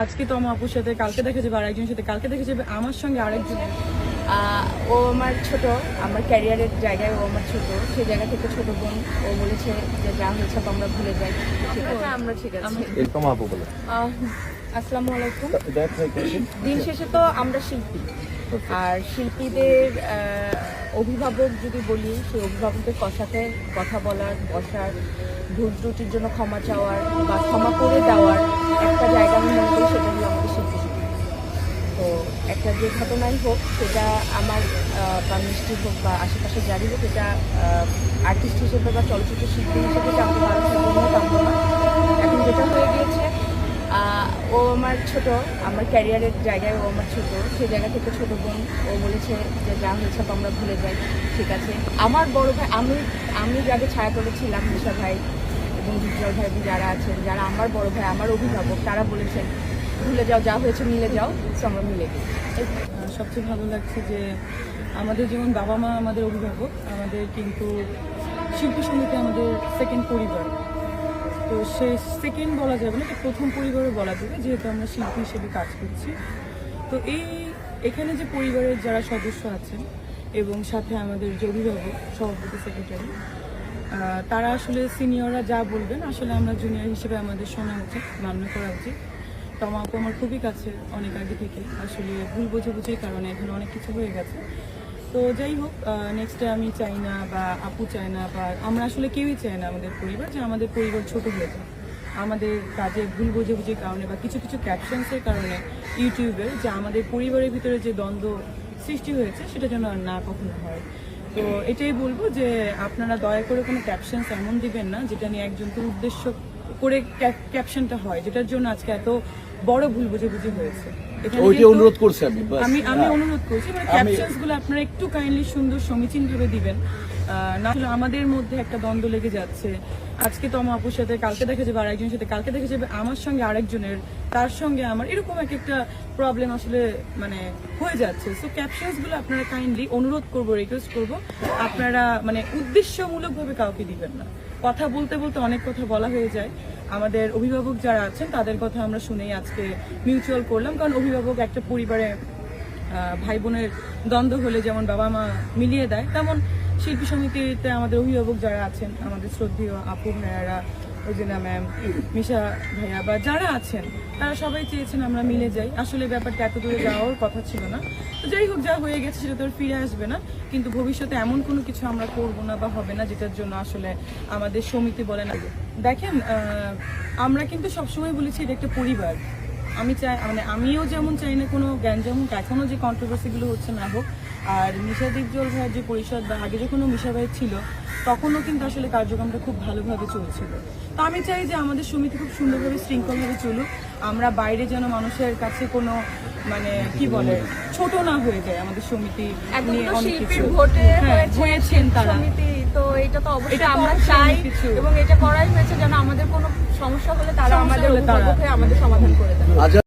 আজকে তো আমার আপুর সাথে কালকে দেখা যাবে আরেকজনের সাথে কালকে দেখা যাবে আমার সঙ্গে আরেকজনের আহ, ও আমার ছোট আমার ক্যারিয়ারের জায়গায় ও আমার ছোট সেই জায়গা থেকে ছোট বোন ও বলেছে যে যা হয়েছে তো আমরা ভুলে যাই। ঠিক আছে? আমরা ঠিক আছে। এরকম আপু বলে। আসসালামু আলাইকুম। দিন শেষে তো আমরা শিল্পী। আর শিল্পীদের অভিভাবক যদি বলি সেই অভিভাবকদের সাথে কথা বলার বসার ভুল ত্রুটির জন্য ক্ষমা চাওয়ার বা ক্ষমা করে দেওয়ার একটা জায়গা আমি মনে করি সেটা হলো আমাদের শিল্পী তো একটা যে ঘটনাই হোক, সেটা আমার বা মিষ্টি হোক বা আশেপাশে যারই হোক, এটা আর্টিস্ট হিসেবে বা চলচ্চিত্র শিল্পী হিসেবে জানতে পারার জন্য না। এখন যেটা হয়ে গিয়েছে ও আমার ছোট, আমার ক্যারিয়ারের জায়গায় ও আমার ছোট সেই জায়গা থেকে ছোট বোন, ও বলেছে যে যা হয়েছে তোমরা ভুলে যাই, ঠিক আছে। আমার বড় ভাই, আমি আমি যাকে ছায়া করেছিলাম নিশা ভাই এবং বিজয় ভাই যারা আছেন, যারা আমার বড় ভাই, আমার অভিভাবক, তারা বলেছেন, ভুলে যাও, যা হয়েছে মিলে যাও তো আমরা মিলে সবচেয়ে ভালো লাগছে যে আমাদের যেমন বাবা মা আমাদের অভিভাবক, আমাদের কিন্তু শিল্পী সমিতি আমাদের সেকেন্ড পরিবার। তো সে সেকেন্ড বলা যাবে না প্রথম পরিবারও বলা যাবে, যেহেতু আমরা শিল্পী হিসেবে কাজ করছি। তো এই, এখানে যে পরিবারের যারা সদস্য আছেন এবং সাথে আমাদের যে অভিভাবক, সভাপতি সেক্রেটারি তারা আসলে সিনিয়ররা যা বলবেন, আসলে আমরা জুনিয়র হিসেবে আমাদের শোনা উচিত, মান্য করা উচিত। টমা আপু আমার খুবই কাছে অনেক আগে থেকে, আসলে ভুল বোঝাবুঝির কারণে এখানে অনেক কিছু হয়ে গেছে। তো যাই হোক নেক্সটে আমি চাই না বা আপু চাই না বা আমরা আসলে কেউই চাই না আমাদের পরিবার, যে আমাদের পরিবার ছোট হয়ে যায় আমাদের কাজে ভুল বোঝাবুঝির কারণে বা কিছু কিছু ক্যাপশনসের কারণে ইউটিউবে যে আমাদের পরিবারের ভিতরে যে দ্বন্দ্ব সৃষ্টি হয়েছে, সেটা যেন আর না কখনো হয়। তো এটাই বলব যে আপনারা দয়া করে কোনো ক্যাপশন এমন দিবেন না যেটা নিয়ে একজনকে উদ্দেশ্য করে ক্যাপশনটা হয় যেটার জন্য আজকে এত বড় ভুল বুঝাবুঝি হয়েছে। ওইটা অনুরোধ করছি আমি আমি আমি হ্যাঁ। অনুরোধ করছি মানে ক্যাপশনসগুলো আপনারা একটু কাইন্ডলি সুন্দর সমীচীন ভাবে দিবেন। আহ, না হলে আমাদের মধ্যে একটা দ্বন্দ্ব লেগে যাচ্ছে। আজকে তো আমার আপুর সাথে, কালকে দেখা যাবে আরেকজনের সাথে, কালকে দেখা যাবে আমার সঙ্গে আরেকজনের, তার সঙ্গে আমার এরকম এক একটা প্রবলেম আসলে মানে হয়ে যাচ্ছে। সো ক্যাপশনসগুলো আপনারা কাইন্ডলি অনুরোধ করব রিকোয়েস্ট করব। আপনারা মানে উদ্দেশ্যমূলক ভাবে কাউকে দিবেন না। কথা বলতে বলতে অনেক কথা বলা হয়ে যায়। আমাদের অভিভাবক যারা আছেন, তাদের কথা আমরা শুনেই আজকে মিউচুয়াল করলাম। কারণ অভিভাবক একটা পরিবারে ভাই বোনের দ্বন্দ্ব হলে যেমন বাবা মা মিলিয়ে দেয়, তেমন শিল্পী সমিতিতে আমাদের অভিভাবক যারা আছেন, আমাদের শ্রদ্ধেয় আপু ভাইয়ারা ওজিনা ম্যাম, মিশা ভাইয়া বা যারা আছেন, তারা সবাই চেয়েছেন আমরা মিলে যাই। আসলে ব্যাপারটা এত দূরে যাওয়ার কথা ছিল না। তো যাই হোক, যা হয়ে গেছে সেটা তো আর ফিরে আসবে না। কিন্তু ভবিষ্যতে এমন কোনো কিছু আমরা করব না বা হবে না, যেটার জন্য আসলে আমাদের সমিতি বলে না। দেখেন আমরা কিন্তু সবসময় বলেছি এটা একটা পরিবার। আমি চাই মানে আমিও যেমন চাই না, কোনো গ্যাঞ্জাম হোক এখনও যে কন্ট্রোভার্সিগুলো হচ্ছে না হোক, আর মিশা দীপজল ভাইয়ের যে পরিষদ বা আগে যখন ও মিশা ভাই ছিল, তখনও কিন্তু আসলে কার্যক্রমটা খুব ভালোভাবে চলছিল। তো আমি চাই যে আমাদের সমিতি খুব সুন্দরভাবে শৃঙ্খলভাবে চলুক, আমরা বাইরে যেন মানুষের কাছে কোনো মানে কি বলে ছোট না হয়ে যায় আমাদের সমিতি এখন নিয়ে অনেক কিছু। ভোটে হ্যাঁ, হয়েছে হয়েছেন তারা। সমিতি তো এটা তো অবশ্যই আমরা চাই কিছু। এবং এটা করাই হয়েছে যেন আমাদের কোনো সমস্যা হলে তারা আমাদের আমাদের সমাধান করে দেয়।